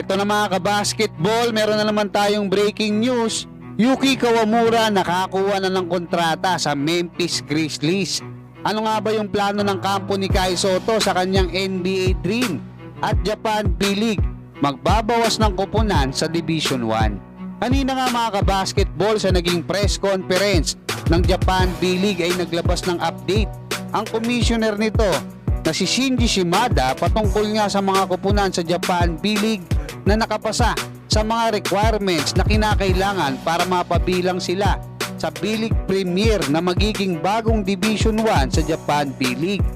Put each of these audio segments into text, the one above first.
Ito na mga kabasketball, meron na naman tayong breaking news. Yuki Kawamura nakakuha na ng kontrata sa Memphis Grizzlies. Ano nga ba yung plano ng kampo ni Kai Soto sa kanyang NBA dream? At Japan B-League, magbabawas ng kupunan sa Division 1. Kanina nga mga kabasketball sa naging press conference ng Japan B-League ay naglabas ng update. Ang commissioner nito na si Shinji Shimada patungkol nga sa mga kupunan sa Japan B-League na nakapasa sa mga requirements na kinakailangan para mapabilang sila sa B-League Premier na magiging bagong Division 1 sa Japan B-League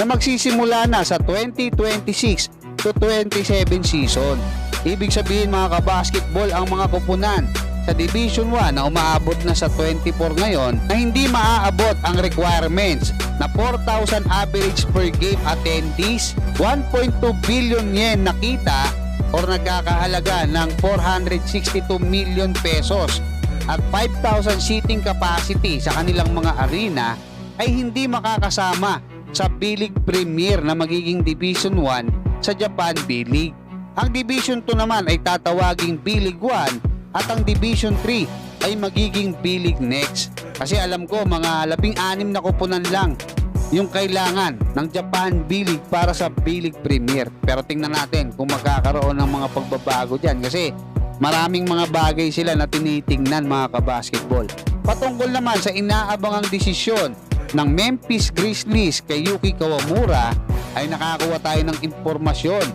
na magsisimula na sa 2026 to 27 season. Ibig sabihin mga kabasketball ang mga kupunan sa Division 1 na umaabot na sa 24 ngayon na hindi maaabot ang requirements na 4,000 average per game attendees, 1.2 billion yen na kita or nagkakahalaga ng 462 million pesos at 5,000 seating capacity sa kanilang mga arena ay hindi makakasama sa B-League Premier na magiging Division 1 sa Japan B-League. Ang Division 2 naman ay tatawaging B-League 1 at ang Division 3 ay magiging B-League next. Kasi alam ko mga labing-anim na kupunan lang yung kailangan ng Japan B-League para sa B-League Premier. Pero tingnan natin kung magkakaroon ng mga pagbabago dyan kasi maraming mga bagay sila na tinitingnan mga kabasketball. Patungkol naman sa inaabangang desisyon ng Memphis Grizzlies kay Yuki Kawamura ay nakakuha tayo ng impormasyon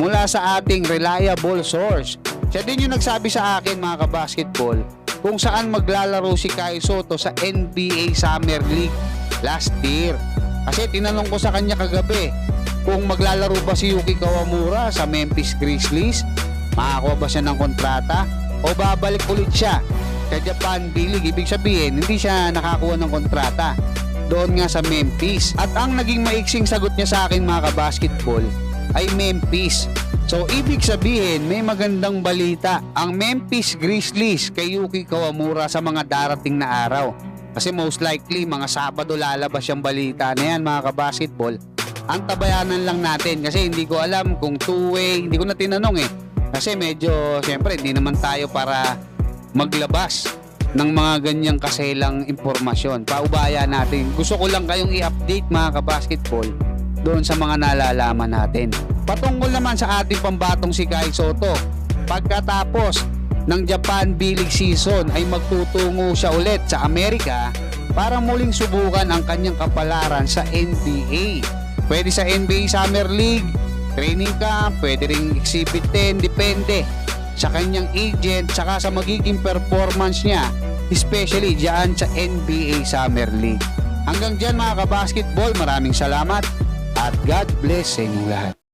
mula sa ating reliable source. Siya din yung nagsabi sa akin mga kabasketball kung saan maglalaro si Kai Soto sa NBA Summer League last year. Kasi tinanong ko sa kanya kagabi kung maglalaro ba si Yuki Kawamura sa Memphis Grizzlies, makakuha ba siya ng kontrata o babalik ulit siya sa Japan B-League. Ibig sabihin, hindi siya nakakuha ng kontrata doon nga sa Memphis. At ang naging maiksing sagot niya sa akin mga kabasketball ay Memphis. So ibig sabihin may magandang balita ang Memphis Grizzlies kay Yuki Kawamura sa mga darating na araw. Kasi most likely mga Sabado lalabas yung balita na yan mga kabasketball. Ang tabayanan lang natin kasi hindi ko alam kung two-way, hindi ko na tinanong eh. Kasi medyo, siyempre, hindi naman tayo para maglabas ng mga ganyang kaselang impormasyon. Paubaya natin. Gusto ko lang kayong i-update mga kabasketball doon sa mga nalalaman natin. Patungkol naman sa ating pambatong si Kai Soto, pagkatapos ng Japan B-League season ay magtutungo siya ulit sa Amerika para muling subukan ang kanyang kapalaran sa NBA. Pwede sa NBA Summer League, training camp, pwede ring exhibit 10, depende sa kanyang agent saka sa magiging performance niya especially dyan sa NBA Summer League. Hanggang dyan mga kabasketball, maraming salamat at God bless sa inyong lahat.